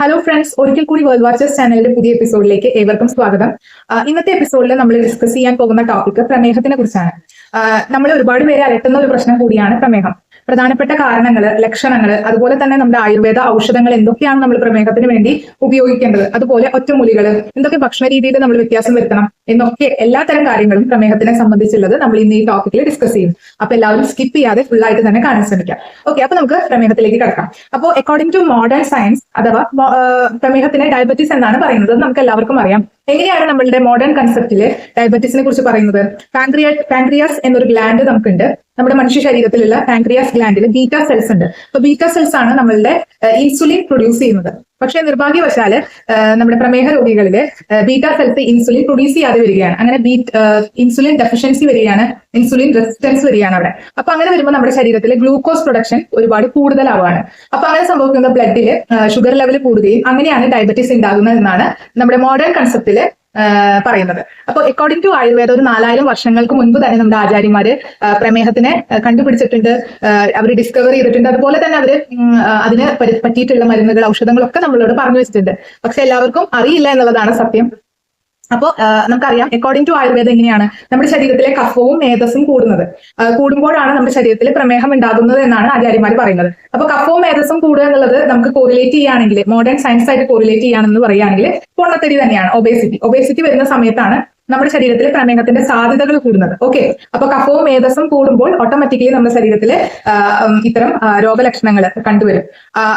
Hello friends ഒരിക്കൽ കൂടി world watchers ചാനലിന്റെ പുതിയ എപ്പിസോഡിലേക്ക് ഏവർക്കും സ്വാഗതം. ഇന്നത്തെ എപ്പിസോഡിൽ നമ്മൾ ഡിസ്കസ് ചെയ്യാൻ പോകുന്ന ടോപ്പിക് പ്രമേഹത്തിനെ കുറിച്ചാണ്. നമ്മൾ ഒരുപാട് പേരെ അലട്ടുന്ന ഒരു പ്രശ്നം കൂടിയാണ് പ്രമേഹം. പ്രധാനപ്പെട്ട കാരണങ്ങൾ ലക്ഷണങ്ങൾ അതുപോലെ തന്നെ നമ്മുടെ ആയുർവേദ ഔഷധങ്ങൾ എന്തൊക്കെയാണ് നമ്മൾ പ്രമേഹത്തിന് വേണ്ടി ഉപയോഗിക്കേണ്ടത്? അതുപോലെ ഒറ്റമൂലികൾ എന്തൊക്കെ ഭക്ഷണ രീതിയിൽ നമ്മൾ വ്യത്യാസം വരുത്തണം എന്നൊക്കെ എല്ലാത്തരം കാര്യങ്ങളും പ്രമേഹത്തിനെ സംബന്ധിച്ചുള്ളത് നമ്മൾ ഇന്ന് ഈ ടോപ്പിക്കിൽ ഡിസ്കസ് ചെയ്യും. അപ്പൊ എല്ലാവരും സ്കിപ്പ് ചെയ്യാതെ ഫുൾ ആയിട്ട് തന്നെ കാണാൻ ശ്രമിക്കാം. ഓക്കെ അപ്പൊ നമുക്ക് പ്രമേഹത്തിലേക്ക് കിടക്കാം. അപ്പോൾ അക്കോർഡിംഗ് ടു മോഡേൺ സയൻസ് അഥവാ പ്രമേഹത്തിന് ഡയബറ്റീസ് എന്നാണ് പറയുന്നത് നമുക്ക് എല്ലാവർക്കും അറിയാം. എങ്ങനെയാണ് നമ്മളുടെ മോഡേൺ കൺസെപ്റ്റിൽ ഡയബറ്റീസിനെ കുറിച്ച് പറയുന്നത്? പാൻക്രിയ പാൻക്രിയാസ് എന്നൊരു ഗ്ലാൻഡ് നമുക്കുണ്ട്. നമ്മുടെ മനുഷ്യ ശരീരത്തിലുള്ള പാൻക്രിയാസ് ഗ്ലാൻഡിൽ ബീറ്റ സെൽസ് ഉണ്ട്. അപ്പൊ ബീറ്റ സെൽസ് ആണ് നമ്മളുടെ ഇൻസുലിൻ പ്രൊഡ്യൂസ് ചെയ്യുന്നത്. പക്ഷേ നിർഭാഗ്യവശാൽ നമ്മുടെ പ്രമേഹ രോഗികളിൽ ബീറ്റ സെൽസ് ഇൻസുലിൻ പ്രൊഡ്യൂസ് ചെയ്യാതെ വരികയാണ്. അങ്ങനെ ബീറ്റ് ഇൻസുലിൻ ഡെഫിഷ്യൻസി വരികയാണ് ഇൻസുലിൻ റെസിസ്റ്റൻസ് വരികയാണ് അവിടെ. അപ്പൊ അങ്ങനെ വരുമ്പോൾ നമ്മുടെ ശരീരത്തിൽ ഗ്ലൂക്കോസ് പ്രൊഡക്ഷൻ ഒരുപാട് കൂടുതലാവുകയാണ്. അപ്പൊ അങ്ങനെ സംഭവിക്കുന്ന ബ്ലഡിൽ ഷുഗർ ലെവൽ കൂടുകയും അങ്ങനെയാണ് ഡയബറ്റീസ് ഉണ്ടാകുന്നത് എന്നാണ് നമ്മുടെ മോഡേൺ കൺസെപ്റ്റിൽ പറയുന്നത്. അപ്പോൾ അക്കോർഡിംഗ് ടു ആയുർവേദം ഒരു നാലായിരം വർഷങ്ങൾക്ക് മുൻപ് തന്നെ നമ്മുടെ ആചാര്യന്മാര് പ്രമേഹത്തിനെ കണ്ടുപിടിച്ചിട്ടുണ്ട്. അവർ ഡിസ്കവർ ചെയ്തിട്ടുണ്ട്. അതുപോലെ തന്നെ അവർ അതിന് പറ്റിയിട്ടുള്ള മരുന്നുകൾ ഔഷധങ്ങളൊക്കെ നമ്മളോട് പറഞ്ഞു വെച്ചിട്ടുണ്ട്. പക്ഷെ എല്ലാവർക്കും അറിയില്ല എന്നുള്ളതാണ് സത്യം. അപ്പോൾ നമുക്കറിയാം അക്കോർഡിംഗ് ടു ആയുർവേദം എങ്ങനെയാണ് നമ്മുടെ ശരീരത്തിലെ കഫവും മേധസ്സും കൂടുന്നത്. കൂടുമ്പോഴാണ് നമ്മുടെ ശരീരത്തിൽ പ്രമേഹം ഉണ്ടാകുന്നത് എന്നാണ് ആചാര്യന്മാർ പറയുന്നത്. അപ്പൊ കഫവും മേധസ്സും കൂടുക എന്നുള്ളത് നമുക്ക് കോറിലേറ്റ് ചെയ്യുകയാണെങ്കിൽ മോഡേൺ സയൻസ് ആയിട്ട് കോറിലേറ്റ് ചെയ്യുകയാണെന്ന് പറയുകയാണെങ്കിൽ പൊണ്ണത്തടി തന്നെയാണ് ഒബേസിറ്റി ഒബേസിറ്റി വരുന്ന സമയത്താണ് നമ്മുടെ ശരീരത്തിൽ പ്രമേഹത്തിന്റെ സാധ്യതകൾ കൂടുന്നത്. ഓക്കെ അപ്പൊ കഫവും മേധസ്സും കൂടുമ്പോൾ ഓട്ടോമാറ്റിക്കലി നമ്മുടെ ശരീരത്തിൽ ഇത്തരം രോഗലക്ഷണങ്ങൾ കണ്ടുവരും.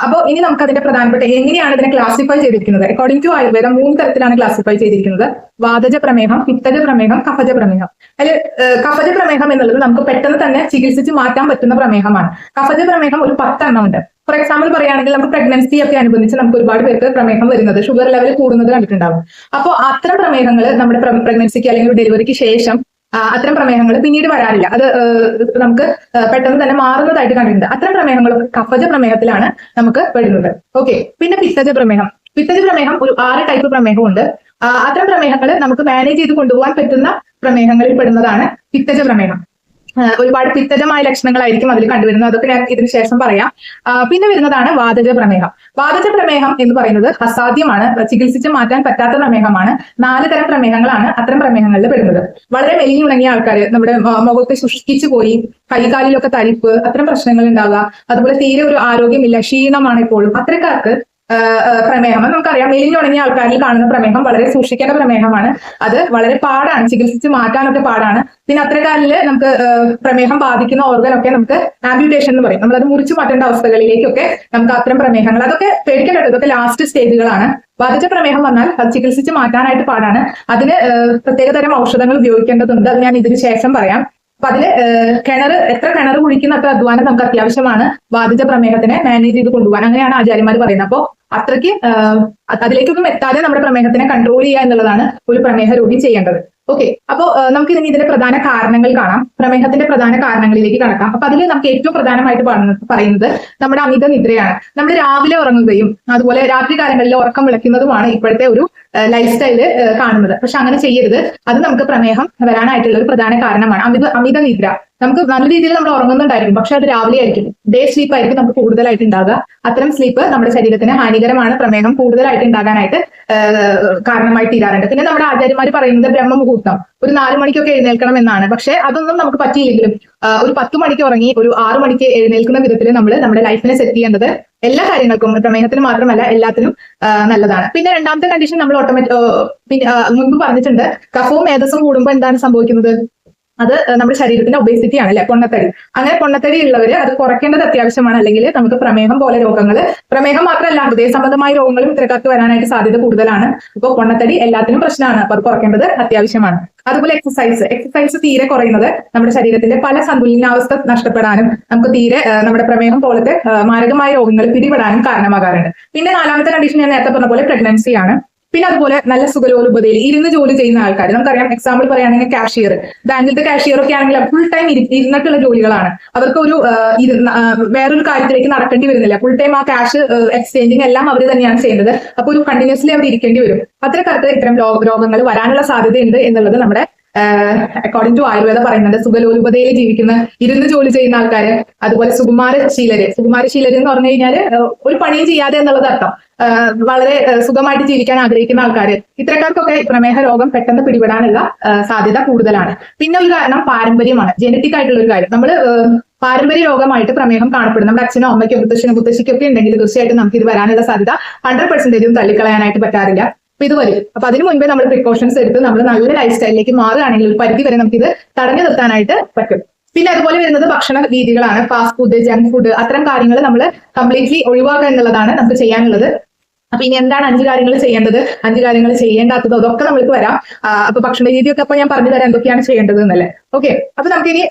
അപ്പോൾ ഇനി നമുക്ക് അതിന്റെ പ്രധാനപ്പെട്ട എങ്ങനെയാണ് ഇതിനെ ക്ലാസിഫൈ ചെയ്തിരിക്കുന്നത്? അക്കോർഡിംഗ് ടു ആയുർവേദം മൂന്ന് തരത്തിലാണ് ക്ലാസിഫൈ ചെയ്തിരിക്കുന്നത്. വാതജ പ്രമേഹം പിത്തജ പ്രമേഹം കഫജ പ്രമേഹം. അതിൽ കഫജ പ്രമേഹം എന്നുള്ളത് നമുക്ക് പെട്ടെന്ന് തന്നെ ചികിത്സിച്ച് മാറ്റാൻ പറ്റുന്ന പ്രമേഹമാണ്. കഫജ പ്രമേഹം ഒരു പത്തെണ്ണം ഉണ്ട്. ഫോർ എക്സാമ്പിൾ പറയുകയാണെങ്കിൽ നമുക്ക് പ്രഗ്നൻസി ഒക്കെ അനുബന്ധിച്ച് നമുക്ക് ഒരുപാട് പേർക്ക് പ്രമേഹം വരുന്നത് ഷുഗർ ലെവൽ കൂടുന്നത് കണ്ടിട്ടുണ്ടാവും. അപ്പോൾ അത്തരം പ്രമേഹങ്ങൾ നമ്മുടെ പ്രഗ്നൻസിക്ക് അല്ലെങ്കിൽ ഡെലിവറിക്ക് ശേഷം അത്തരം പ്രമേഹങ്ങൾ പിന്നീട് വരാറില്ല. അത് നമുക്ക് പെട്ടെന്ന് തന്നെ മാറുന്നതായിട്ട് കണ്ടിട്ടുണ്ട്. അത്തരം പ്രമേഹങ്ങൾ കഫജ പ്രമേഹത്തിലാണ് നമുക്ക് വരുന്നത്. ഓക്കെ പിന്നെ പിത്തജ പ്രമേഹം. പിത്തജ പ്രമേഹം ഒരു ആറ് ടൈപ്പ് പ്രമേഹമുണ്ട്. അത്തരം പ്രമേഹങ്ങൾ നമുക്ക് മാനേജ് ചെയ്ത് കൊണ്ടുപോകാൻ പറ്റുന്ന പ്രമേഹങ്ങളിൽ പെടുന്നതാണ് പിത്തജ പ്രമേഹം. ഒരുപാട് പിത്തരമായ ലക്ഷണങ്ങളായിരിക്കും അതിൽ കണ്ടുവരുന്നത്. അതൊക്കെ ഞാൻ ഇതിനു ശേഷം പറയാം. പിന്നെ വരുന്നതാണ് വാതക പ്രമേഹം. വാതക പ്രമേഹം എന്ന് പറയുന്നത് അസാധ്യമാണ്. ചികിത്സിച്ച് മാറ്റാൻ പറ്റാത്ത പ്രമേഹമാണ്. നാല് തരം പ്രമേഹങ്ങളാണ് അത്തരം പ്രമേഹങ്ങളിൽ പെടുന്നത്. വളരെ മെലിഞ്ഞു ഉണങ്ങിയ ആൾക്കാർ നമ്മുടെ മുഖത്തെ ശുഷ്കിച്ചു പോയി കൈകാലിലൊക്കെ തരിപ്പ് അത്തരം പ്രശ്നങ്ങൾ ഉണ്ടാവുക അതുപോലെ തീരെ ഒരു ആരോഗ്യമില്ല ക്ഷീണമാണ് ഇപ്പോഴും. അത്തരക്കാർക്ക് പ്രമേഹം. നമുക്കറിയാം. മെലിഞ്ഞുണങ്ങിയ ആൾക്കാരിൽ കാണുന്ന പ്രമേഹം വളരെ സൂക്ഷിക്കേണ്ട പ്രമേഹമാണ്. അത് വളരെ പാടാണ്. ചികിത്സിച്ച് മാറ്റാനൊക്കെ പാടാണ്. പിന്നെ അത്തരക്കാരിൽ നമുക്ക് പ്രമേഹം ബാധിക്കുന്ന ഓർഗനൊക്കെ നമുക്ക് ആംബ്യൂട്ടേഷൻ എന്ന് പറയും. നമ്മളത് മുറിച്ചു മാറ്റേണ്ട അവസ്ഥകളിലേക്കൊക്കെ നമുക്ക് അത്തരം പ്രമേഹങ്ങൾ അതൊക്കെ പേടിക്കേണ്ടത് ഇതൊക്കെ ലാസ്റ്റ് സ്റ്റേജുകളാണ് ബാധിച്ച പ്രമേഹം വന്നാൽ അത് ചികിത്സിച്ച് മാറ്റാനായിട്ട് പാടാണ്. അതിന് പ്രത്യേകതരം ഔഷധങ്ങൾ ഉപയോഗിക്കേണ്ടതുണ്ട്. അത് ഞാൻ ഇതിന് ശേഷം പറയാം. അപ്പൊ അതിൽ കിണർ എത്ര കിണർ കുഴിക്കുന്ന അത്ര അധ്വാനം നമുക്ക് അത്യാവശ്യമാണ് ബാധിച്ച പ്രമേഹത്തിനെ മാനേജ് ചെയ്ത് കൊണ്ടുപോകാൻ. അങ്ങനെയാണ് ആചാര്യന്മാർ പറയുന്നത്. അപ്പോൾ അത്രയ്ക്ക് അതിലേക്കൊന്നും എത്താതെ നമ്മുടെ പ്രമേഹത്തിനെ കൺട്രോൾ ചെയ്യുക എന്നുള്ളതാണ് ഒരു പ്രമേഹ രോഗി ചെയ്യേണ്ടത്. ഓക്കെ അപ്പോ നമുക്ക് ഇനി ഇതിന്റെ പ്രധാന കാരണങ്ങൾ കാണാം. പ്രമേഹത്തിന്റെ പ്രധാന കാരണങ്ങളിലേക്ക് കടക്കാം. അപ്പൊ അതിൽ നമുക്ക് ഏറ്റവും പ്രധാനമായിട്ട് പറയുന്നത് നമ്മുടെ അമിത നിദ്രയാണ്. നമ്മൾ രാവിലെ ഉറങ്ങുകയും അതുപോലെ രാത്രി കാലങ്ങളിൽ ഉറക്കം വിളയ്ക്കുന്നതുമാണ് ഇപ്പോഴത്തെ ഒരു ലൈഫ് സ്റ്റൈൽ കാണുന്നത്. പക്ഷെ അങ്ങനെ ചെയ്യരുത്. അത് നമുക്ക് പ്രമേഹം വരാനായിട്ടുള്ള ഒരു പ്രധാന കാരണമാണ്. അമിത അമിത നിദ്ര. നമുക്ക് നല്ല രീതിയിൽ നമ്മൾ ഉറങ്ങുന്നുണ്ടായിരിക്കും. പക്ഷെ അത് രാവിലെ ആയിരിക്കും. ഡേ സ്ലീപ്പ് ആയിരിക്കും നമുക്ക് കൂടുതലായിട്ട് ഉണ്ടാകുക അത്തരം സ്ലീപ്പ് നമ്മുടെ ശരീരത്തിന് ഹാനികരമാണ് പ്രമേഹം കൂടുതലായിട്ട് ഉണ്ടാകാനായിട്ട് കാരണമായി തീരാറുണ്ട്. പിന്നെ നമ്മുടെ ആചാര്യന്മാർ പറയുന്നത് ബ്രഹ്മമുഹൂർത്തം. ഒരു നാല് മണിക്കൊക്കെ എഴുന്നേൽക്കണം എന്നാണ്. പക്ഷെ അതൊന്നും നമുക്ക് പറ്റിയില്ലെങ്കിലും ഒരു പത്ത് മണിക്ക് ഉറങ്ങി ഒരു ആറ് മണിക്ക് എഴുന്നേൽക്കുന്ന വിധത്തിൽ നമ്മൾ നമ്മുടെ ലൈഫിനെ സെറ്റ് ചെയ്യേണ്ടത് എല്ലാ കാര്യങ്ങൾക്കും പ്രമേഹത്തിന് മാത്രമല്ല എല്ലാത്തിനും നല്ലതാണ്. പിന്നെ രണ്ടാമത്തെ കണ്ടീഷൻ നമ്മൾ ഓട്ടോമാറ്റിക് പിന്നെ മുൻപ് പറഞ്ഞിട്ടുണ്ട്. കഫവും മേധസ്സും കൂടുമ്പോൾ എന്താണ് സംഭവിക്കുന്നത്? അത് നമ്മുടെ ശരീരത്തിന്റെ ഒബേസിറ്റി ആണ് അല്ലെ? പൊണ്ണത്തടി. അങ്ങനെ പൊണ്ണത്തടി ഉള്ളവര് അത് കുറയ്ക്കേണ്ടത് അത്യാവശ്യമാണ്. അല്ലെങ്കിൽ നമുക്ക് പ്രമേഹം പോലെ രോഗങ്ങൾ പ്രമേഹം മാത്രമല്ല ഹൃദയ സംബന്ധമായ രോഗങ്ങളും ഇത്തരക്കാർക്ക് വരാനായിട്ട് സാധ്യത കൂടുതലാണ്. അപ്പോൾ പൊണ്ണത്തടി എല്ലാത്തിനും പ്രശ്നമാണ്. അപ്പൊ അത് കുറയ്ക്കേണ്ടത് അത്യാവശ്യമാണ്. അതുപോലെ എക്സസൈസ് എക്സസൈസ് തീരെ കുറയുന്നത് നമ്മുടെ ശരീരത്തിന്റെ പല സന്തുലനാവസ്ഥ നഷ്ടപ്പെടാനും നമുക്ക് തീരെ നമ്മുടെ പ്രമേഹം പോലത്തെ മാരകമായ രോഗങ്ങൾ പിടിപെടാനും കാരണമാകാറുണ്ട്. പിന്നെ നാലാമത്തെ കണ്ടീഷൻ ഞാൻ നേരത്തെ പറഞ്ഞ പോലെ പ്രഗ്നൻസി ആണ്. പിന്നെ അതുപോലെ നല്ല സുഖലോലുപതയിൽ ഇരുന്ന് ജോലി ചെയ്യുന്ന ആൾക്കാർ നമുക്കറിയാം എക്സാമ്പിൾ പറയുകയാണെങ്കിൽ കാഷ്യർ ബാങ്കിലത്തെ കാഷ്യർ ഒക്കെ ആണെങ്കിൽ ഫുൾ ടൈം ഇരുന്നിട്ടുള്ള ജോലികളാണ്. അവർക്ക് ഒരു വേറൊരു കാര്യത്തിലേക്ക് നടക്കേണ്ടി വരുന്നില്ല. ഫുൾ ടൈം ആ കാഷ് എക്സ്ചേഞ്ചിങ് എല്ലാം അവർ തന്നെയാണ് ചെയ്യുന്നത് അപ്പോൾ ഒരു കണ്ടിന്യൂസ്ലി അവർ ഇരിക്കേണ്ടി വരും. അത്തരക്കാർക്ക് ഇത്തരം രോഗങ്ങൾ വരാനുള്ള സാധ്യതയുണ്ട് എന്നുള്ളത് നമ്മുടെ അക്കോർഡിംഗ് ടു ആയുർവേദ പറയുന്നുണ്ട്. സുഖലോലുപതയിൽ ജീവിക്കുന്ന ഇരുന്ന് ജോലി ചെയ്യുന്ന ആൾക്കാര് അതുപോലെ സുകുമാരശീലര്. സുകുമാരശീലര് എന്ന് പറഞ്ഞു കഴിഞ്ഞാൽ ഏഹ്, ഒരു പണിയും ചെയ്യാതെ എന്നുള്ളത് അർത്ഥം. വളരെ സുഖമായിട്ട് ജീവിക്കാൻ ആഗ്രഹിക്കുന്ന ആൾക്കാർ ഇത്തരക്കാർക്കൊക്കെ പ്രമേഹ രോഗം പെട്ടെന്ന് പിടിപെടാനുള്ള സാധ്യത കൂടുതലാണ്. പിന്നെ ഒരു കാരണം പാരമ്പര്യമാണ്. ജനറ്റിക് ആയിട്ടുള്ള ഒരു കാര്യം നമ്മൾ പാരമ്പര്യ രോഗമായിട്ട് പ്രമേഹം കാണപ്പെടും. നമ്മുടെ അച്ഛനോ അമ്മയ്ക്കോ മുത്തശ്ശനോ മുത്തശ്ശിക്കൊക്കെ ഉണ്ടെങ്കിൽ തീർച്ചയായിട്ടും നമുക്ക് ഇത് വരാനുള്ള സാധ്യത ഹൺഡ്രഡ് പെർസെന്റേജും തള്ളിക്കളയാനായിട്ട് പറ്റാറില്ല. അപ്പൊ ഇത് വരും. അപ്പൊ അതിന് മുൻപേ നമ്മൾ പ്രിക്കോഷൻസ് എടുത്ത് നമ്മൾ നല്ല ലൈഫ് സ്റ്റൈലിലേക്ക് മാറുകയാണെങ്കിൽ ഒരു പരിധി വരെ നമുക്ക് ഇത് തടഞ്ഞു നിർത്താനായിട്ട് പറ്റും. പിന്നെ അതുപോലെ വരുന്നത് ഭക്ഷണ രീതികളാണ്. ഫാസ്റ്റ് ഫുഡ് ജങ്ക് ഫുഡ് അത്തരം കാര്യങ്ങൾ നമ്മൾ കംപ്ലീറ്റ്ലി ഒഴിവാക്കുക എന്നുള്ളതാണ് നമുക്ക് ചെയ്യാനുള്ളത്. അപ്പൊ ഇനി എന്താണ് അഞ്ച് കാര്യങ്ങൾ ചെയ്യേണ്ടത്? അഞ്ച് കാര്യങ്ങൾ ചെയ്യേണ്ടാത്തത് അതൊക്കെ നമ്മൾക്ക് വരാം. അപ്പൊ ഭക്ഷണ രീതിയൊക്കെ അപ്പൊ ഞാൻ പറഞ്ഞു തരാം എന്തൊക്കെയാണ് ചെയ്യേണ്ടത് എന്നല്ലേ. ഓക്കെ അപ്പൊ നമുക്ക് ഇനി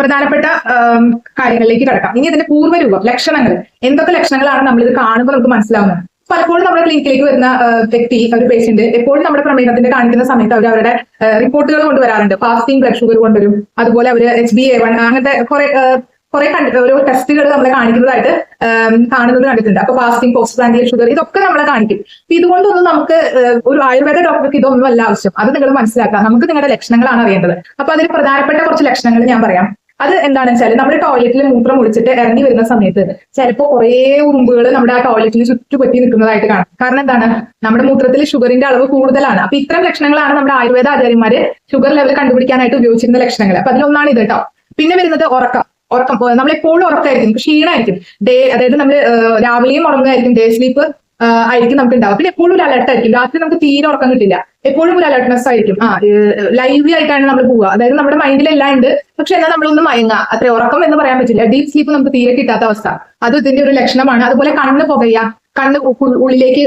പ്രധാനപ്പെട്ട കാര്യങ്ങളിലേക്ക് കിടക്കാം. ഇനി ഇതിന്റെ പൂർവരൂപം ലക്ഷണങ്ങൾ. എന്തൊക്കെ ലക്ഷണങ്ങളാണ് നമ്മൾ ഇത് കാണുമ്പോൾ നമുക്ക് മനസ്സിലാവുന്നത്? പലപ്പോഴും നമ്മുടെ ക്ലിനിക്കിലേക്ക് വരുന്ന വ്യക്തി ഒരു പേഷ്യന്റ് എപ്പോഴും നമ്മുടെ പ്രമേഹത്തിന്റെ കാണിക്കുന്ന സമയത്ത് അവർ അവരുടെ റിപ്പോർട്ടുകൾ കൊണ്ടുവരാറുണ്ട്. ഫാസ്റ്റിംഗ് ബ്ലഡ് ഷുഗർ കൊണ്ടുവരും. അതുപോലെ അവർ എച്ച് ബി എ വൺ അങ്ങനത്തെ കുറെ കുറെ കണ്ടിട്ട് ഓരോ ടെസ്റ്റുകൾ നമ്മളെ കാണിക്കുന്നതായിട്ട് കാണുന്നത് കണ്ടിട്ടുണ്ട്. അപ്പൊ ഫാസ്റ്റിംഗ് പോസ്റ്റ് പ്രാൻഡിയൽ ഷുഗർ ഇതൊക്കെ നമ്മളെ കാണിക്കും. അപ്പൊ ഇതുകൊണ്ടൊന്നും നമുക്ക് ഒരു ആയുർവേദ ഡോക്ടർക്ക് ഇതൊന്നും അല്ല ആവശ്യം. അത് നിങ്ങൾ മനസ്സിലാക്കുക. നമുക്ക് നിങ്ങളുടെ ലക്ഷണങ്ങളാണ് അറിയേണ്ടത്. അപ്പൊ അതിൽ പ്രധാനപ്പെട്ട കുറച്ച് ലക്ഷണങ്ങൾ ഞാൻ പറയാം. അത് എന്താണെന്ന് വെച്ചാൽ നമ്മുടെ ടോയ്ലറ്റിൽ മൂത്രം ഒഴിച്ചിട്ട് ഇറങ്ങി വരുന്ന സമയത്ത് ചിലപ്പോൾ കുറേ ഉറുമ്പുകൾ നമ്മുടെ ആ ടോയ്ലറ്റിന് ചുറ്റുപറ്റി നിൽക്കുന്നതായിട്ട് കാണും. കാരണം എന്താണ്? നമ്മുടെ മൂത്രത്തിൽ ഷുഗറിന്റെ അളവ് കൂടുതലാണ്. അപ്പൊ ഇത്തരം ലക്ഷണങ്ങളാണ് നമ്മുടെ ആയുർവേദ ആചാര്യന്മാര് ഷുഗർ ലെവൽ കണ്ടുപിടിക്കാനായിട്ട് ഉപയോഗിച്ചിരുന്ന ലക്ഷണങ്ങൾ അപ്പൊ അതിലൊന്നാണ് ഇത് കേട്ടോ. പിന്നെ വരുന്നത് ഉറക്കം. ഉറക്കം നമ്മൾ എപ്പോഴും ഉറക്കമായിരിക്കും ക്ഷീണമായിരിക്കും. ഡേ അതായത് നമ്മൾ രാവിലെയും ഉറങ്ങുമായിരിക്കും ഡേ സ്ലീപ്പ് ആയിരിക്കും നമുക്ക് ഉണ്ടാവുക പിന്നെ എപ്പോഴും ഒരു അലർട്ട് ആയിരിക്കും രാത്രി നമുക്ക് തീരെ ഉറക്കം കിട്ടില്ല. എപ്പോഴും ഒരു അലർട്ട്നെസ് ആയിരിക്കും. ആ ലൈവ്ലി ആയിട്ടാണ് നമ്മൾ പോവുക. അതായത് നമ്മുടെ മൈൻഡിലെല്ലാം ഉണ്ട്. പക്ഷെ എന്നാൽ നമ്മളൊന്ന് മയങ്ങുക. അത്ര ഉറക്കം എന്ന് പറയാൻ പറ്റില്ല. ഡീപ് സ്ലീപ്പ് നമുക്ക് തീരെ കിട്ടാത്ത അവസ്ഥ. അത് ഇതിന്റെ ഒരു ലക്ഷണമാണ്. അതുപോലെ കണ്ണ് പുകയുക. കണ്ണ് ഉള്ളിലേക്ക്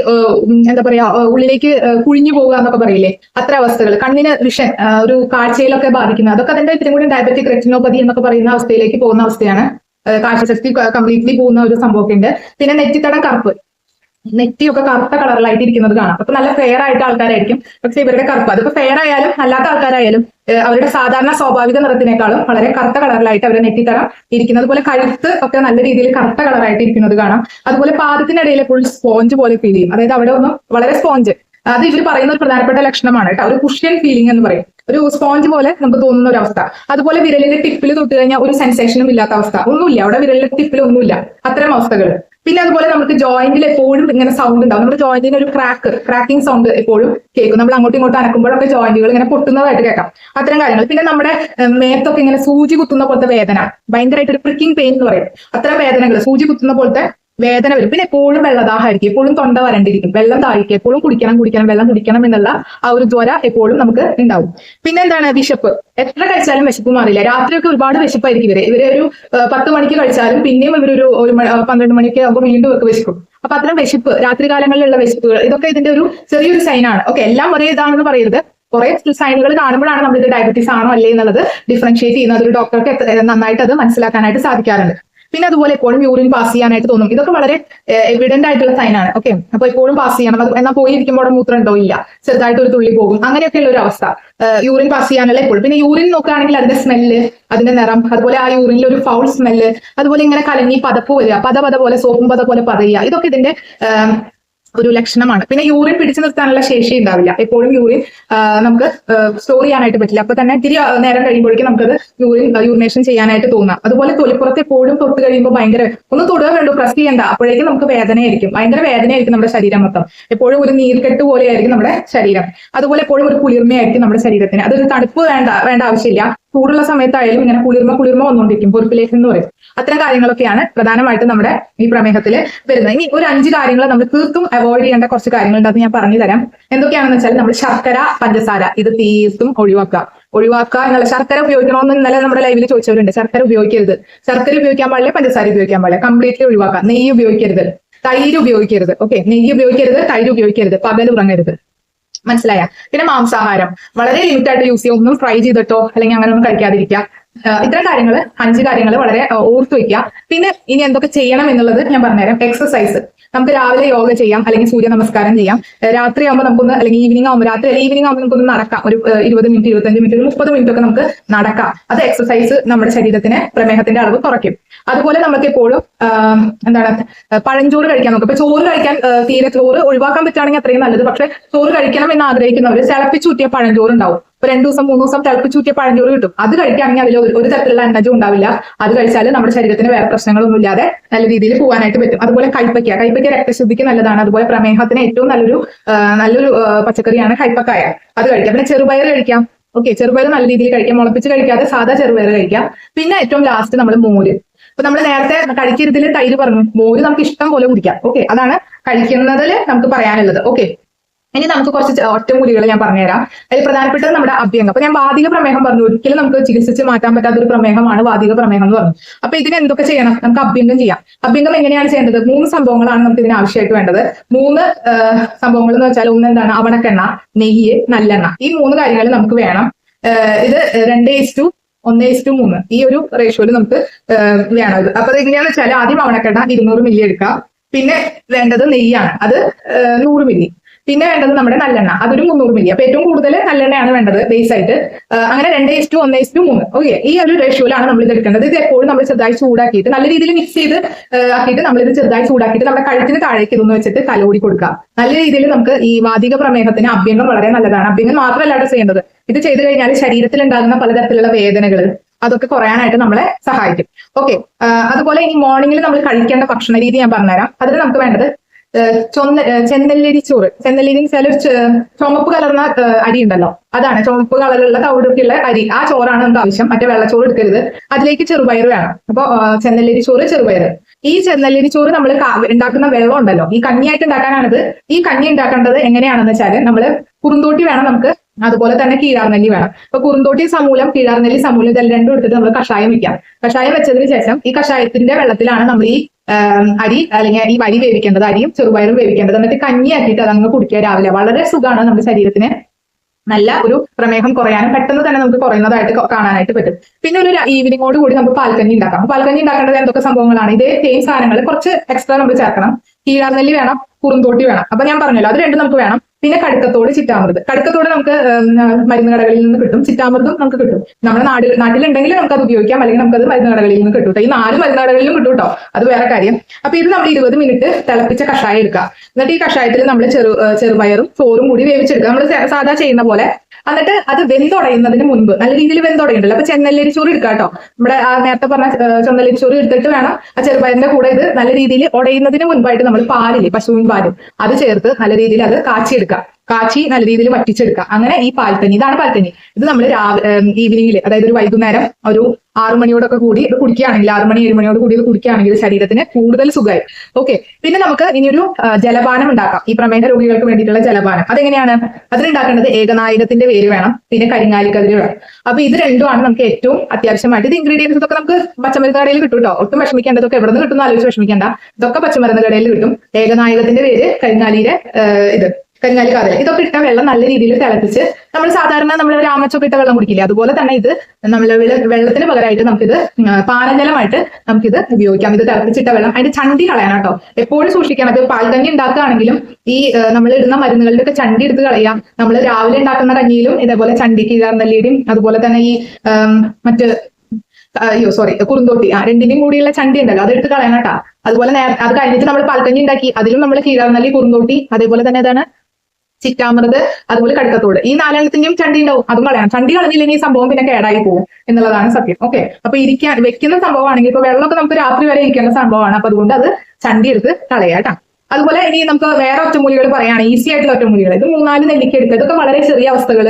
എന്താ പറയാ ഉള്ളിലേക്ക് കുഴിഞ്ഞു പോവുക എന്നൊക്കെ പറയില്ലേ? അത്ര അവസ്ഥകൾ കണ്ണിന് വിഷൻ ഒരു കാഴ്ചയിലൊക്കെ ബാധിക്കുന്നത് അതൊക്കെ അതിന്റെ ഇത്തിരി കൂടി ഡയബറ്റിക് റെറ്റിനോപ്പതി എന്നൊക്കെ പറയുന്ന അവസ്ഥയിലേക്ക് പോകുന്ന അവസ്ഥയാണ്. കാഴ്ചശക്തി കംപ്ലീറ്റ്ലി പോകുന്ന ഒരു സംഭവമൊക്കെ ഉണ്ട്. പിന്നെ നെറ്റിത്തടം കറുപ്പ്. നെറ്റിയൊക്കെ കറുത്ത കളറിലായിട്ട് ഇരിക്കുന്നത് കാണാം. അപ്പൊ നല്ല ഫെയർ ആയിട്ട് ആൾക്കാരായിരിക്കും. പക്ഷെ ഇവരുടെ കറുപ്പ്. അതിപ്പോ ഫെയർ ആയാലും അല്ലാത്ത ആൾക്കാരായാലും അവരുടെ സാധാരണ സ്വാഭാവിക നിറത്തിനേക്കാളും വളരെ കറുത്ത കളറിലായിട്ട് അവരുടെ നെറ്റിത്തറ ഇരിക്കുന്നത്. അതുപോലെ കഴുത്ത് ഒക്കെ നല്ല രീതിയിൽ കറുത്ത കളറായിട്ട് ഇരിക്കുന്നത് കാണാം. അതുപോലെ പാദത്തിനിടയിൽ ഫുൾ സ്പോഞ്ച് പോലെ ഫീൽ ചെയ്യും. അതായത് അവിടെ ഒന്നും വളരെ സ്പോഞ്ച് അത് ഇവർ പറയുന്ന ഒരു പ്രധാനപ്പെട്ട ലക്ഷണമാണ് കേട്ടോ. ഒരു കുഷ്യൻ ഫീലിംഗ് എന്ന് പറയും. ഒരു സ്പോഞ്ച് പോലെ നമുക്ക് തോന്നുന്ന ഒരു അവസ്ഥ. അതുപോലെ വിരലിന്റെ ടിപ്പിൽ തൊട്ട് കഴിഞ്ഞാൽ ഒരു സെൻസേഷനും ഇല്ലാത്ത അവസ്ഥ. ഒന്നുമില്ല. അവിടെ വിരലിന്റെ ടിപ്പിൽ ഒന്നുമില്ല അത്തരം അവസ്ഥകൾ പിന്നെ അതുപോലെ നമുക്ക് ജോയിന്റിൽ എപ്പോഴും ഇങ്ങനെ സൗണ്ട് ഉണ്ടാവും. നമ്മുടെ ജോയിന്റിന് ഒരു ക്രാക്ക് ക്രാക്കിംഗ് സൗണ്ട് എപ്പോഴും കേൾക്കും. നമ്മൾ അങ്ങോട്ടും ഇങ്ങോട്ടും അനക്കുമ്പോഴൊക്കെ ജോയിന്റുകൾ ഇങ്ങനെ പൊട്ടുന്നതായിട്ട് കേൾക്കാം. അത്തരം കാര്യങ്ങൾ. പിന്നെ നമ്മുടെ മേത്തൊക്കെ ഇങ്ങനെ സൂചി കുത്തുന്ന പോലത്തെ വേദന. ഭയങ്കരമായിട്ട് ഒരു പ്രിക്കിംഗ് പെയിൻ എന്ന് പറയും. അത്തരം വേദനകൾ. സൂചി കുത്തുന്ന പോലത്തെ വേദന വരും. പിന്നെ എപ്പോഴും വെള്ളദാഹമായിരിക്കും. എപ്പോഴും തൊണ്ട വരണ്ടിരിക്കും. വെള്ളം താഴിക്കുക എപ്പോഴും കുടിക്കണം കുടിക്കണം വെള്ളം കുടിക്കണം എന്നുള്ള ആ ഒരു ജ്വര എപ്പോഴും നമുക്ക് ഉണ്ടാവും. പിന്നെ എന്താണ് വിശപ്പ്? എത്ര കഴിച്ചാലും വിശപ്പ് മാറില്ല. രാത്രിയൊക്കെ ഒരുപാട് വിശപ്പായിരിക്കും ഇവർ. ഇവർ ഒരു പത്ത് മണിക്ക് കഴിച്ചാലും പിന്നെയും ഇവരൊരു ഒരു പന്ത്രണ്ട് മണിക്ക് ആകുമ്പോൾ വീണ്ടും ഒക്കെ വിശക്കും. അപ്പൊ അത്തരം വിശപ്പ് രാത്രി കാലങ്ങളിലുള്ള വിശപ്പുകൾ ഇതൊക്കെ ഇതിന്റെ ഒരു ചെറിയൊരു സൈനാണ് ഓക്കെ എല്ലാം ഒരേ ഇതാണെന്ന് പറയരുത്. കുറെ സൈനുകൾ കാണുമ്പോഴാണ് നമ്മൾ ഇത് ഡയബറ്റീസ് ആണോ അല്ലേ എന്നുള്ളത് ഡിഫറൻഷിയേറ്റ് ചെയ്യുന്നത്. ഒരു ഡോക്ടർക്ക് നന്നായിട്ട് അത് മനസ്സിലാക്കാനായിട്ട് സാധിക്കാറുണ്ട്. പിന്നെ അതുപോലെ എപ്പോഴും യൂറിൻ പാസ് ചെയ്യാനായിട്ട് തോന്നും. ഇതൊക്കെ വളരെ എവിഡന്റ് ആയിട്ടുള്ള സൈനാണ് ഓക്കെ അപ്പൊ എപ്പോഴും പാസ് ചെയ്യണം. എന്നാൽ പോയിരിക്കുമ്പോൾ അവിടെ മൂത്രം ഉണ്ടോ? ഇല്ല. ചെറുതായിട്ട് ഒരു തുള്ളി പോകും. അങ്ങനെയൊക്കെയുള്ള ഒരു അവസ്ഥ. യൂറിൻ പാസ് ചെയ്യാനുള്ള എപ്പോഴും പിന്നെ യൂറിൻ നോക്കുകയാണെങ്കിൽ അതിന്റെ സ്മെല്ല് അതിന്റെ നിറം അതുപോലെ ആ യൂറിനിൽ ഒരു ഫൗൾ സ്മെല്ല് അതുപോലെ ഇങ്ങനെ കലങ്ങി പതപ്പ് വരിക പത പത പോലെ സോപ്പും പത പോലെ പതയുക ഇതൊക്കെ ഇതിന്റെ ഒരു ലക്ഷണമാണ്. പിന്നെ യൂറിൻ പിടിച്ചു നിർത്താനുള്ള ശേഷി ഉണ്ടാവില്ല. എപ്പോഴും യൂറിൻ നമുക്ക് സ്റ്റോർ ചെയ്യാനായിട്ട് പറ്റില്ല. അപ്പൊ തന്നെ ആ, നേരം കഴിയുമ്പോഴേക്കും നമുക്കത് യൂറിൻ യൂറിനേഷൻ ചെയ്യാനായിട്ട് തോന്നാം. അതുപോലെ തൊലിപ്പുറത്ത് എപ്പോഴും തൊട്ട് കഴിയുമ്പോൾ ഭയങ്കര ഒന്ന് തൊടുക വേണ്ടു പ്രസ് ചെയ്യണ്ട അപ്പോഴേക്കും നമുക്ക് വേദനയായിരിക്കും. ഭയങ്കര വേദനയായിരിക്കും നമ്മുടെ ശരീരം മൊത്തം. എപ്പോഴും ഒരു നീർക്കെട്ട് പോലെയായിരിക്കും നമ്മുടെ ശരീരം. അതുപോലെ എപ്പോഴും ഒരു കുളിർമയായിരിക്കും നമ്മുടെ ശരീരത്തിന്. അതൊരു തണുപ്പ് വേണ്ട വേണ്ട ആവശ്യമില്ല. ചൂടുള്ള സമയത്തായാലും ഇങ്ങനെ കുളിർമ കുളിർമ വന്നുകൊണ്ടിരിക്കും പൊറുപ്പിലേക്ക് എന്ന് പറയും. അത്തരം കാര്യങ്ങളൊക്കെയാണ് പ്രധാനമായിട്ടും നമ്മുടെ ഈ പ്രമേഹത്തിൽ വരുന്നത്. ഇനി ഒരു അഞ്ച് കാര്യങ്ങൾ നമ്മൾ തീർത്തും അവോയ്ഡ് ചെയ്യേണ്ട കുറച്ച് കാര്യങ്ങളുണ്ട്. അത് ഞാൻ പറഞ്ഞു തരാം. എന്തൊക്കെയാണെന്ന് വെച്ചാൽ നമ്മൾ ശർക്കര പഞ്ചസാര ഇത് തീർത്തും ഒഴിവാക്കുക. ഒഴിവാക്കുക എന്നുള്ള ശർക്കര ഉപയോഗിക്കണമെന്ന് ഇന്നലെ നമ്മുടെ ലൈവിൽ ചോദിച്ചവരുണ്ട്. ശർക്കര ഉപയോഗിക്കരുത്. ശർക്കര ഉപയോഗിക്കാൻ പാടില്ല പഞ്ചസാര ഉപയോഗിക്കാൻ പാടില്ല. കംപ്ലീറ്റ്ലി ഒഴിവാക്കുക. നെയ്യ് ഉപയോഗിക്കരുത്. തൈര് ഉപയോഗിക്കരുത്. ഓക്കെ നെയ്യ് ഉപയോഗിക്കരുത് തൈര് ഉപയോഗിക്കരുത്. പകൽ ഉറങ്ങരുത്. മനസ്സിലായ? പിന്നെ മാംസാഹാരം. വളരെ ലിമിറ്റ് ആയിട്ട് യൂസ് ചെയ്യുക ഒന്നും ഫ്രൈ ചെയ്തിട്ടോ അല്ലെങ്കിൽ അങ്ങനെ ഒന്നും കഴിക്കാതിരിക്കുക ഇത്തരം കാര്യങ്ങൾ അഞ്ച് കാര്യങ്ങൾ വളരെ ഓർത്തു വെക്കുക. പിന്നെ ഇനി എന്തൊക്കെ ചെയ്യണം എന്നുള്ളത് ഞാൻ പറഞ്ഞുതരാം. എക്സസൈസ് നമുക്ക് രാവിലെ യോഗ ചെയ്യാം അല്ലെങ്കിൽ സൂര്യ നമസ്കാരം ചെയ്യാം. രാത്രി ആകുമ്പോൾ നമുക്കൊന്ന് അല്ലെങ്കിൽ ഈവനിങ് ആകുമ്പോൾ രാത്രി അല്ലെങ്കിൽ ഈവനിങ് ആകുമ്പോൾ നമുക്കൊന്ന് നടക്കാം. ഒരു ഇരുപത് മിനിറ്റ് ഇരുപത്തഞ്ച് മിനിറ്റ് ഒരു മുപ്പത് മിനിറ്റ് ഒക്കെ നമുക്ക് നടക്കാം. അത് എക്സസൈസ് നമ്മുടെ ശരീരത്തിന് പ്രമേഹത്തിന്റെ അളവ് കുറയ്ക്കും. അതുപോലെ നമുക്ക് എപ്പോഴും എന്താണ് പഴഞ്ചോറ് കഴിക്കാൻ നോക്കും. ഇപ്പൊ ചോറ് കഴിക്കാൻ തീരെ ചോറ് ഒഴിവാക്കാൻ പറ്റുകയാണെങ്കിൽ അത്രയും നല്ലത്. പക്ഷെ ചോറ് കഴിക്കണം എന്ന് ആഗ്രഹിക്കുന്നവർ തിളപ്പിച്ചൂറ്റിയ പഴഞ്ചോറ് ഉണ്ടാവും രണ്ടു ദിവസം മൂന്ന് ദിവസം തിളപ്പിച്ചൂറ്റിയ പഴഞ്ചോറ് കിട്ടും. അത് കഴിക്കുകയാണെങ്കിൽ അതിൽ ഒരു- തരത്തിലുള്ള എനർജി ഉണ്ടാവില്ല. അത് കഴിച്ചാൽ നമ്മുടെ ശരീരത്തിന് വേറെ പ്രശ്നങ്ങളൊന്നും ഇല്ലാതെ നല്ല രീതിയിൽ പോകാനായിട്ട് പറ്റും. അതുപോലെ കൈപ്പയ്ക്ക. കൈപ്പയ്ക്ക രക്തശുദ്ധിക്ക് നല്ലതാണ്. അതുപോലെ പ്രമേഹത്തിന് ഏറ്റവും നല്ലൊരു നല്ലൊരു പച്ചക്കറിയാണ് കൈപ്പക്കായ. അത് കഴിക്കാം. പിന്നെ ചെറുപയർ കഴിക്കാം. ഓക്കെ ചെറുപയർ നല്ല രീതിയിൽ കഴിക്കാം. മുളപ്പിച്ച് കഴിക്കാതെ സാധാ ചെറുപയർ കഴിക്കാം. പിന്നെ ഏറ്റവും ലാസ്റ്റ് നമ്മൾ മോര്. ഇപ്പൊ നമ്മൾ നേരത്തെ കഴിക്കരുതിൽ തൈര് പറഞ്ഞു. മോര് നമുക്ക് ഇഷ്ടം പോലെ കുടിക്കാം. ഓക്കെ അതാണ് കഴിക്കുന്നതിൽ നമുക്ക് പറയാനുള്ളത്. ഓക്കെ ഇനി നമുക്ക് കുറച്ച് ഒറ്റമൂലികൾ ഞാൻ പറഞ്ഞുതരാം. അതിൽ പ്രധാനപ്പെട്ടത് നമ്മുടെ അഭ്യംഗം. അപ്പൊ ഞാൻ വാതിക പ്രമേഹം പറഞ്ഞു. ഒരിക്കലും നമുക്ക് ചികിത്സിച്ച് മാറ്റാൻ പറ്റാത്ത ഒരു പ്രമേഹമാണ് വാതിക പ്രമേഹം എന്ന് പറഞ്ഞു. അപ്പൊ ഇതിന് എന്തൊക്കെ ചെയ്യണം? നമുക്ക് അഭ്യംഗം ചെയ്യാം. അഭ്യംഗം എങ്ങനെയാണ് ചെയ്യേണ്ടത്? മൂന്ന് സംഭവങ്ങളാണ് നമുക്ക് ഇതിന് ആവശ്യമായിട്ട് വേണ്ടത്. മൂന്ന് സംഭവങ്ങൾ എന്ന് വെച്ചാൽ ഒന്ന് എന്താണ്? അവണക്കെണ്ണ നെയ്യ് നല്ലെണ്ണ. ഈ മൂന്ന് കാര്യങ്ങൾ നമുക്ക് വേണം. ഇത് രണ്ട് ടു ഒന്ന് ടു മൂന്ന്. ഈ ഒരു റേഷ്യോയിൽ നമുക്ക് വേണം ഇത്. അപ്പൊ എങ്ങനെയാണെന്ന് വെച്ചാൽ ആദ്യം അവണക്കെണ്ണ ഇരുന്നൂറ് മില്ലി എടുക്കാം പിന്നെ വേണ്ടത് നെയ്യാണ്. അത് നൂറ് മില്ലി. പിന്നെ വേണ്ടത് നമ്മുടെ നല്ലെണ്ണ. അതൊരു മുന്നൂറ് മില്ലി. അപ്പൊ ഏറ്റവും കൂടുതൽ നല്ലെണ്ണയാണ് വേണ്ടത് ബേസ് ആയിട്ട്. അങ്ങനെ രണ്ട് ടു ഒന്ന് ടു മൂന്ന്. ഓക്കെ ഈ ഒരു റേഷ്യോയിലാണ് നമ്മൾ ഇത് എടുക്കേണ്ടത്. ഇത് എപ്പോഴും നമ്മൾ ചെറുതായി ചൂടാക്കിയിട്ട് നല്ല രീതിയിൽ മിക്സ് ചെയ്ത് ആക്കിയിട്ട് നമ്മൾ ഇത് ചെറുതായി ചൂടാക്കിയിട്ട് നമ്മുടെ കഴുത്തിന് താഴേക്ക് ഇതൊന്ന് വെച്ചിട്ട് തലോടി കൊടുക്കുക. നല്ല രീതിയിൽ നമുക്ക് ഈ വാതിക പ്രമേഹത്തിന് അഭ്യംഗം വളരെ നല്ലതാണ്. അഭ്യംഗം മാത്രമല്ല അവിടെ ചെയ്യേണ്ടത്. ഇത് ചെയ്തു കഴിഞ്ഞാൽ ശരീരത്തിൽ ഉണ്ടാകുന്ന പലതരത്തിലുള്ള വേദനകൾ അതൊക്കെ കുറയാനായിട്ട് നമ്മളെ സഹായിക്കും. ഓക്കെ അതുപോലെ ഈ മോർണിംഗിൽ നമ്മൾ കഴിക്കേണ്ട ഭക്ഷണ രീതി ഞാൻ പറഞ്ഞുതരാം. അതിന് നമുക്ക് വേണ്ടത് ചൊന്ന ചെന്നല്ലരി ചോറ്. ചെന്നല്ലരി എന്ന് വെച്ചാൽ ഒരു ചെ- ചുമപ്പ് കലർന്ന അരി ഉണ്ടല്ലോ. അതാണ് ചുമപ്പ് കളറുള്ള തവിടൊക്കെയുള്ള അരി. ആ ചോറാണ് നമുക്ക് ആവശ്യം. മറ്റേ വെള്ളച്ചോറ് എടുക്കരുത്. അതിലേക്ക് ചെറുപയർ വേണം. അപ്പൊ ചെന്നല്ലരി ചോറ് ചെറുപയർ ഈ ചെന്നല്ലരി ചോറ് നമ്മൾ ഉണ്ടാക്കുന്ന വെള്ളം ഉണ്ടല്ലോ. ഈ കഞ്ഞിയായിട്ട് ഉണ്ടാക്കാനാണിത്. ഈ കഞ്ഞി ഉണ്ടാക്കേണ്ടത് എങ്ങനെയാണെന്ന് വെച്ചാൽ നമ്മൾ കുറുന്തോട്ടി വേണം നമുക്ക്. അതുപോലെ തന്നെ കീഴാർനെല്ലി വേണം. അപ്പൊ കുറുന്തോട്ടി സമൂലം കീഴാർനെല്ലി സമൂലം ഇതെല്ലാം രണ്ടും എടുത്തിട്ട് നമ്മൾ കഷായം വെക്കാം. കഷായം വെച്ചതിന് ശേഷം ഈ കഷായത്തിന്റെ വെള്ളത്തിലാണ് നമ്മൾ ഈ അരി അല്ലെങ്കിൽ ഈ വരി വേവിക്കേണ്ടത് അരിയും ചെറുപയറും വേവിക്കേണ്ടത് എന്നിട്ട് കഞ്ഞിയാക്കിയിട്ട് അതങ്ങ് കുടിക്കുക രാവിലെ. വളരെ സുഖമാണ് നമ്മുടെ ശരീരത്തിന്. നല്ല ഒരു പ്രമേഹം കുറയാനും പെട്ടെന്ന് തന്നെ നമുക്ക് കുറയുന്നതായിട്ട് കാണാനായിട്ട് പറ്റും. പിന്നെ ഒരു ഈവനിങ്ങോട് കൂടി നമുക്ക് പാൽക്കഞ്ഞി ഉണ്ടാക്കാം. പാൽക്കഞ്ഞി ഉണ്ടാക്കേണ്ടത് എന്തൊക്കെ സംഭവങ്ങളാണ്? ഇതേ സെയിം സാധനങ്ങൾ കുറച്ച് എക്സ്ട്രാ നമ്മൾ ചേർക്കണം. കീഴാർനെല്ലി വേണം കുറുന്തോട്ടി വേണം. അപ്പൊ ഞാൻ പറഞ്ഞല്ലോ അത് രണ്ടും നമുക്ക് വേണം. പിന്നെ കടുക്കത്തോട് ചിറ്റാമൃത്. കടുക്കത്തോട് നമുക്ക് മരുന്ന് കടകളിൽ നിന്ന് കിട്ടും. ചിറ്റാമൃതും നമുക്ക് കിട്ടും. നമ്മുടെ നാട്ടിൽ നാട്ടിലുണ്ടെങ്കിൽ നമുക്ക് അത് ഉപയോഗിക്കാം. അല്ലെങ്കിൽ നമുക്ക് അത് മരുന്ന് കടകളിൽ നിന്ന് കിട്ടും ഈ നാല് മരുന്ന് കടകളിലും കിട്ടും കേട്ടോ അത് വേറെ കാര്യം. അപ്പൊ ഇത് നമ്മൾ ഇരുപത് മിനിറ്റ് തിളപ്പിച്ച കഷായം എടുക്കുക. എന്നിട്ട് ഈ കഷായത്തിൽ നമ്മൾ ചെറു ചെറുപയറും ചോറും കൂടി വേവിച്ചെടുക്കുക. നമ്മൾ സാധാ ചെയ്യുന്ന പോലെ എന്നിട്ട് അത് വെന്തുടയുന്നതിന് മുൻപ് നല്ല രീതിയിൽ വെന്തുടയുണ്ടല്ലോ അപ്പൊ ചെന്നല്ലേരി ചോറ് എടുക്കുക കേട്ടോ. നമ്മുടെ ആ നേരത്തെ പറഞ്ഞ ചെന്നല്ലേരി ചോറ് എടുത്തിട്ട് വേണം ആ ചെറുപയറിന്റെ കൂടെ ഇത് നല്ല രീതിയിൽ ഉടയുന്നതിന് മുൻപായിട്ട് നമ്മൾ പാലില്ലേ പശുവിൻ പാലും. അത് ചേർത്ത് നല്ല രീതിയിൽ അത് കാച്ചിയെടുക്കുക കാച്ചി നല്ല രീതിയിൽ വറ്റിച്ചെടുക്കുക. അങ്ങനെ ഈ പാൽത്തനി ഇതാണ് പാൽത്തനി ഇത് നമ്മൾ രാവിലെ ഈവനിങ്ങിൽ അതായത് ഒരു വൈകുന്നേരം ഒരു ആറു മണിയോടൊക്കെ കൂടി ഇത് കുടിക്കുകയാണെങ്കിൽ ആറു മണി ഏഴ് മണിയോട് കൂടി ഇത് കുടിക്കുകയാണെങ്കിൽ ശരീരത്തിന് കൂടുതൽ സുഖമായി ഓക്കെ പിന്നെ നമുക്ക് ഇനിയൊരു ജലപാനം ഉണ്ടാക്കാം. ഈ പ്രമേഹ രോഗികൾക്ക് വേണ്ടിയിട്ടുള്ള ജലപാനം. അതെങ്ങനെയാണ്? അതിനുണ്ടാക്കേണ്ടത് ഏകനായകത്തിന്റെ വേര് വേണം പിന്നെ കരിങ്ങാലിക്കതിര് വേണം. അപ്പൊ ഇത് രണ്ടുമാണ് നമുക്ക് ഏറ്റവും അത്യാവശ്യമായിട്ട്. ഇത് ഇൻഗ്രീഡിയൻസ് ഇതൊക്കെ നമുക്ക് പച്ചമരുന്ന് കടയിൽ കിട്ടും കേട്ടോ. ഒട്ടും വിഷമിക്കേണ്ട ഇതൊക്കെ എവിടെ നിന്ന് കിട്ടുന്ന ആലോചിച്ച് വിഷമിക്കേണ്ട. ഇതൊക്കെ പച്ചമരുന്ന് കടയിൽ കിട്ടും. ഏകനായകത്തിന്റെ വേര് കരിങ്ങാലിയുടെ ഇത്. കരിങ്ങാലി കാതൽ ഇതൊക്കെ ഇട്ട വെള്ളം നല്ല രീതിയിൽ തിളപ്പിച്ച് നമ്മൾ സാധാരണ നമ്മൾ രാമച്ചൊക്കെ ഇട്ട വെള്ളം കുടിക്കില്ലേ? അതുപോലെ തന്നെ ഇത് നമ്മൾ വെള്ളത്തിന് പകരമായിട്ട് നമുക്കിത് പാനജലമായിട്ട് നമുക്കിത് ഉപയോഗിക്കാം. ഇത് തിളപ്പിച്ചിട്ട വെള്ളം. അതിന്റെ ചണ്ടി കളയാനാട്ടോ. എപ്പോഴും സൂക്ഷിക്കണം. ഇത് പാൽക്കഞ്ഞി ഉണ്ടാക്കുകയാണെങ്കിലും ഈ നമ്മൾ ഇടുന്ന മരുന്നുകളുടെ ഒക്കെ ചണ്ടി എടുത്ത് കളയാം. നമ്മൾ രാവിലെ ഉണ്ടാക്കുന്ന കഞ്ഞിയിലും ഇതേപോലെ ചണ്ടി കീഴാർനെല്ലിയുടെയും അതുപോലെ തന്നെ ഈ മറ്റ് അയ്യോ സോറി കുറുന്തോട്ടി ആ രണ്ടിന്റെയും കൂടിയുള്ള ചണ്ടി ഉണ്ടല്ലോ. അത് എടുത്ത് കളയണട്ടാ അതുപോലെ നേരത്തെ അത് കഴിഞ്ഞിട്ട് നമ്മൾ പാൽക്കഞ്ഞി ഉണ്ടാക്കി. അതിലും നമ്മൾ കീഴാർനെല്ലി കുറുന്തോട്ടി അതേപോലെ തന്നെ ഏതാണ്? ചിറ്റാമൃത് അതുപോലെ കടുക്കത്തോട്. ഈ നാലെണ്ണത്തിന്റെയും ചണ്ടി ഉണ്ടാവും. അതും കളയാം ചണ്ടി കളഞ്ഞില്ലെങ്കിൽ ഈ സംഭവം പിന്നെ കേടായി പോകും എന്നുള്ളതാണ് സത്യം. ഓക്കെ. അപ്പൊ ഇരിക്കാൻ വെക്കുന്ന സംഭവമാണെങ്കിൽ ഇപ്പൊ വെള്ളമൊക്കെ നമുക്ക് രാത്രി വരെ ഇരിക്കേണ്ട സംഭവമാണ്. അപ്പൊ അതുകൊണ്ട് അത് ചണ്ടി എടുത്ത് കളയാട്ടാ അതുപോലെ ഇനി നമുക്ക് വേറെ ഒറ്റമൂലികൾ പറയുകയാണ് ഈസി ആയിട്ടുള്ള ഒറ്റമൂലികൾ. ഇത് മൂന്നാൽ നെല്ലിക്ക എടുക്കുക. ഇതൊക്കെ വളരെ ചെറിയ അവസ്ഥകൾ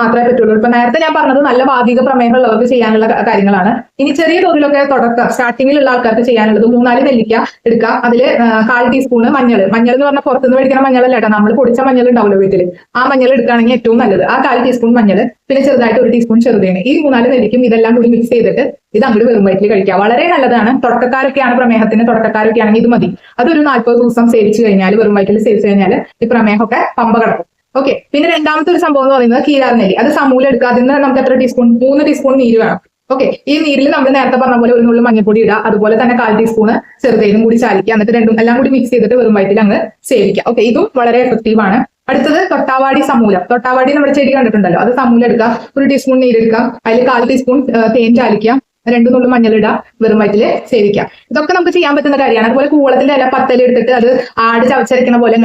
മാത്രമേ പറ്റുള്ളൂ. ഇപ്പൊ നേരത്തെ ഞാൻ പറഞ്ഞത് നല്ല വാതിക പ്രമേഹമുള്ളവർക്ക് ചെയ്യാനുള്ള കാര്യങ്ങളാണ്. ഇനി ചെറിയ തോതിലൊക്കെ തുടക്കം സ്റ്റാർട്ടിങ്ങിലുള്ള ആൾക്കാർക്ക് ചെയ്യാനുള്ളത് മൂന്നാൽ നെല്ലിക്ക എടുക്കുക അതിൽ കാൽ ടീസ്പൂണ് മഞ്ഞൾ. മഞ്ഞൾ എന്ന് പറഞ്ഞാൽ പുറത്തുനിന്ന് മേടിക്കുന്ന മഞ്ഞളല്ല കേട്ടോ. നമ്മൾ പൊടിച്ച മഞ്ഞൾ ഉണ്ടാവുമല്ലോ വീട്ടിൽ ആ മഞ്ഞൾ എടുക്കുകയാണെങ്കിൽ ഏറ്റവും നല്ലത്. ആ കാൽ ടീസ്പൂൺ മഞ്ഞൾ പിന്നെ ചെറുതായിട്ട് ഒരു ടീസ്പൂൺ ചെറുതേണ്. ഈ മൂന്നാൽ നെല്ലിക്കും ഇതെല്ലാം കൂടി മിക്സ് ചെയ്തിട്ട് ഇത് അങ്ങോട്ട് വെറും വയറ്റിൽ കഴിക്കുക. വളരെ നല്ലതാണ്. തുടക്കക്കാരൊക്കെയാണ് പ്രമേഹത്തിന് തുടക്കക്കാരൊക്കെ ആണെങ്കിൽ ഇത് മതി. അതൊരു നാൽപ്പത് ദിവസം സേവിച്ചു കഴിഞ്ഞാൽ വെറും വയറ്റിൽ സേവിച്ചു കഴിഞ്ഞാൽ ഈ പ്രമേഹമൊക്കെ പമ്പ കിടക്കും. ഓക്കെ പിന്നെ രണ്ടാമത്തെ ഒരു സംഭവം എന്ന് പറയുന്നത് കീരാർനെല്ലി അത് സമൂലം എടുക്കുക നമുക്ക് എത്ര ടീസ്പൂൺ മൂന്ന് ടീസ്പൂൺ നീര് വേണം. ഓക്കെ ഈ നീരിൽ നമ്മൾ നേരത്തെ പറഞ്ഞ പോലെ ഒരു നുള്ളു മഞ്ഞൾപ്പൊടി ഇടുക അതുപോലെ തന്നെ കാൽ ടീസ്പൂണ് ചെറുതേനും കൂടി ചാലിക്കുക എന്നിട്ട് രണ്ടും എല്ലാം കൂടി മിക്സ് ചെയ്തിട്ട് വെറും വയറ്റിൽ അങ്ങ് സേവിക്കുക. ഓക്കെ ഇതും വളരെ എഫക്റ്റീവ് ആണ്. അടുത്തത് തൊട്ടാവാടി സമൂലം. തൊട്ടാവാടി നമ്മുടെ ചെടി കണ്ടിട്ടുണ്ടല്ലോ. അത് സമൂലം എടുക്കുക ഒരു ടീസ്പൂൺ നീരെടുക്കുക അതിൽ കാൽ ടീസ്പൂൺ തേൻ ചാലിക്കുക രണ്ടു നുള്ളു മഞ്ഞളിടുക വെറും വയറ്റിൽ സേവിക്കുക ഇതൊക്കെ നമുക്ക് ചെയ്യാൻ പറ്റുന്ന കാര്യമാണ്. അതുപോലെ കൂളത്തിന്റെ ഇല പത്തല എടുത്തിട്ട് അത് ആട് ചവച്ചരയ്ക്കണ പോലെ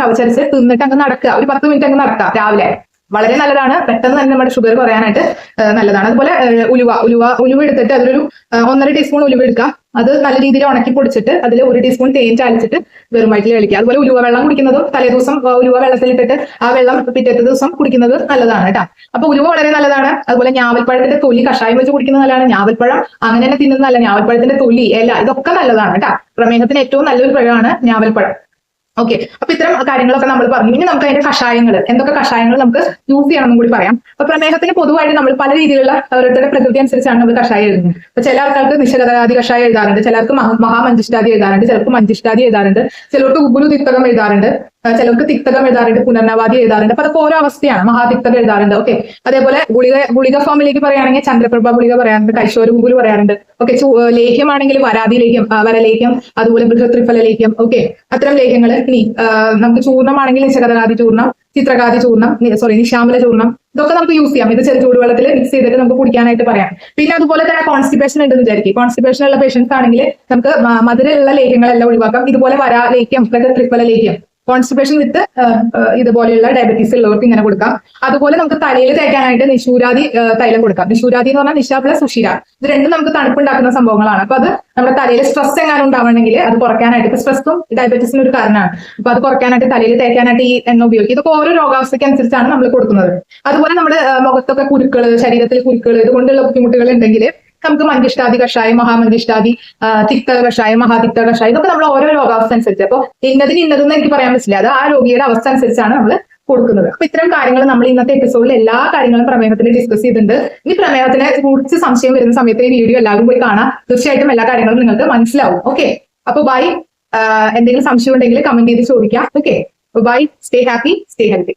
ചവച്ചരച്ച് തിന്നിട്ട് അങ്ങ് നടക്കുക. ഒരു പത്ത് മിനിറ്റ് അങ്ങ് നടക്കുക രാവിലെ. വളരെ നല്ലതാണ്. പെട്ടെന്ന് തന്നെ നമ്മുടെ ഷുഗർ കുറയാനായിട്ട് നല്ലതാണ്. അതുപോലെ ഉലുവ ഉലുവ ഉലുവ എടുത്തിട്ട് അതിലൊരു ഒന്നര ടീസ്പൂൺ ഉലുവ എടുക്കുക അത് നല്ല രീതിയിൽ ഉണക്കി പൊടിച്ചിട്ട് അതിൽ ഒരു ടീസ്പൂൺ തേൻ ചാലിച്ചിട്ട് വെറുമായിട്ട് കഴിക്കുക അതുപോലെ ഉലുവ വെള്ളം കുടിക്കുന്നതും തലേദിവസം ഉലുവ വെള്ളത്തിലിട്ടിട്ട് ആ വെള്ളം പിറ്റത്തെ ദിവസം കുടിക്കുന്നത് നല്ലതാണ് കേട്ടോ അപ്പൊ ഉലുവ വളരെ നല്ലതാണ്. അതുപോലെ ഞാവൽപ്പഴത്തിന്റെ തൊലി കഷായം വെച്ച് കുടിക്കുന്നത് നല്ലതാണ്. ഞാവൽപ്പഴം അങ്ങനെ തന്നെ തിന്നുന്നതല്ല ഞാവൽപ്പഴത്തിന്റെ തൊലി ഇല ഇതൊക്കെ നല്ലതാണ് കേട്ടോ പ്രമേഹത്തിന് ഏറ്റവും നല്ലൊരു പഴമാണ് ഞാവൽപ്പഴം. ഓക്കെ അപ്പൊ ഇത്തരം കാര്യങ്ങളൊക്കെ നമ്മൾ പറഞ്ഞു. ഇനി നമുക്ക് അതിന്റെ കഷായങ്ങൾ എന്തൊക്കെ കഷായങ്ങൾ നമുക്ക് യൂസ് ചെയ്യണമെന്നും കൂടി പറയാം. അപ്പൊ പ്രമേഹത്തിന് പൊതുവായിട്ട് നമ്മൾ പല രീതിയിലുള്ള ഓരോരുത്തരുടെ പ്രകൃതി അനുസരിച്ചാണ് നമ്മൾ കഷായം എഴുതുന്നത്. അപ്പൊ ചില ആൾക്കാർക്ക് നിശകരാതി കഷായം എഴുതാറുണ്ട്. ചിലർക്ക് മഹാമഞ്ചിഷ്ടാതി എഴുതാറുണ്ട്. ചിലർക്ക് മഞ്ചിഷ്ടാദി എഴുതാറുണ്ട്. ചിലർക്ക് ഉഗുരു തിത്തകം എഴുതാറുണ്ട്. ചിലർക്ക് തിക്തകം എഴുതാറുണ്ട് പുനർനവാദി എഴുതാറുണ്ട്. അപ്പൊ അതൊക്കെ ഓരോ അവസ്ഥയാണ്. മഹാതിക്തകം എഴുതാറുണ്ട്. ഓക്കെ. അതേപോലെ ഗുളിക ഗുളിക ഫോമിലേക്ക് പറയുകയാണെങ്കിൽ ചന്ദ്രപ്രഭ ഗുളിക പറയാറുണ്ട് കൈശോര ഗുരു പറയാറുണ്ട്. ഓക്കെ ലേഖ്യമാണെങ്കിൽ വരാതി ലേഖ്യം വരലേഖ്യം അതുപോലെ ബൃഹത്രിഫല ലേഖ്യം ഓക്കെ അത്തരം ലേഖ്യങ്ങൾ ഇനി നമുക്ക് ചൂർണമാണെങ്കിൽ നിശകഥനാദി ചൂർണം ചിത്രകാതി ചൂർണം സോറി നിശാമല ചൂർണം. ഇതൊക്കെ നമുക്ക് യൂസ് ചെയ്യാം. ഇത് ചെറു ചൂടുവെള്ളത്തിൽ മിക്സ് ചെയ്തിട്ട് നമുക്ക് കുടിക്കാനായിട്ട് പറയാം. പിന്നെ അതുപോലെ തന്നെ കോൺസ്റ്റിപ്പേഷൻ ഉണ്ടെന്ന് വിചാരിക്കും. കോൺസ്റ്റിപ്പേഷൻ ഉള്ള പേഷ്യൻസ് ആണെങ്കിൽ നമുക്ക് മധുരമുള്ള ലേഖ്യങ്ങളെല്ലാം ഒഴിവാക്കാം. ഇതുപോലെ വരാ ലേഖ്യം ത്രിഫല ലേഖ്യം കോൺസ്റ്റിപ്പേഷൻ വിത്ത് ഇതുപോലെയുള്ള ഡയബറ്റീസ് ഉള്ളവർക്ക് ഇങ്ങനെ കൊടുക്കാം. അതുപോലെ നമുക്ക് തലയിൽ തേക്കാനായിട്ട് നിശൂരാതി തൈലം കൊടുക്കാം. നിശൂരാതി എന്ന് പറഞ്ഞാൽ നിശ പ്ലസ് സുഷിര. ഇത് രണ്ടും നമുക്ക് തണുപ്പുണ്ടാക്കുന്ന സംഭവങ്ങളാണ്. അപ്പൊ അത് നമ്മുടെ തലയിൽ സ്ട്രെസ് എങ്ങാനും ഉണ്ടാവണമെങ്കിൽ അത് കുറയ്ക്കാനായിട്ട് ഇപ്പൊ സ്ട്രെസ്സും ഡയബറ്റീസിന് ഒരു കാരണമാണ്. അപ്പൊ അത് കുറയ്ക്കാനായിട്ട് തലയിൽ തേക്കാനായിട്ട് ഈ എണ്ണ ഉപയോഗിക്കും. ഇതൊക്കെ ഓരോ രോഗാവസ്ഥയ്ക്ക് അനുസരിച്ചാണ് നമ്മൾ കൊടുക്കുന്നത്. അതുപോലെ നമ്മുടെ മുഖത്തൊക്കെ കുരുക്കൾ ശരീരത്തിൽ കുരുക്കൾ ഇതുകൊണ്ടുള്ള ബുദ്ധിമുട്ടുകൾ ഉണ്ടെങ്കിൽ നമുക്ക് മഞ്ചിഷ്ടാദി കഷായം മഹാമഞ്ചിഷ്ടാദി തിക്ത കഷായം മഹാതിക്ത കഷായം ഇതൊക്കെ നമ്മൾ ഓരോ രോഗാവസ്ഥ അനുസരിച്ച്. അപ്പൊ ഇന്നതിന് ഇന്നതെന്ന് എനിക്ക് പറയാൻ പറ്റില്ല. അത് ആ രോഗിയുടെ അവസ്ഥ അനുസരിച്ചാണ് നമ്മൾ കൊടുക്കുന്നത്. അപ്പൊ ഇത്തരം കാര്യങ്ങൾ നമ്മൾ ഇന്നത്തെ എപ്പിസോഡിൽ എല്ലാ കാര്യങ്ങളും പ്രമേഹത്തിൽ ഡിസ്കസ് ചെയ്തിട്ടുണ്ട്. ഈ പ്രമേഹത്തിനെ കുറിച്ച് സംശയം വരുന്ന സമയത്ത് ഈ വീഡിയോ എല്ലാവരും പോയി കാണാം. തീർച്ചയായിട്ടും എല്ലാ കാര്യങ്ങളും നിങ്ങൾക്ക് മനസ്സിലാവും. ഓക്കെ അപ്പൊ ബൈ എന്തെങ്കിലും സംശയം ഉണ്ടെങ്കിൽ കമന്റ് ചെയ്ത് ചോദിക്കാം. Okay bye stay happy stay healthy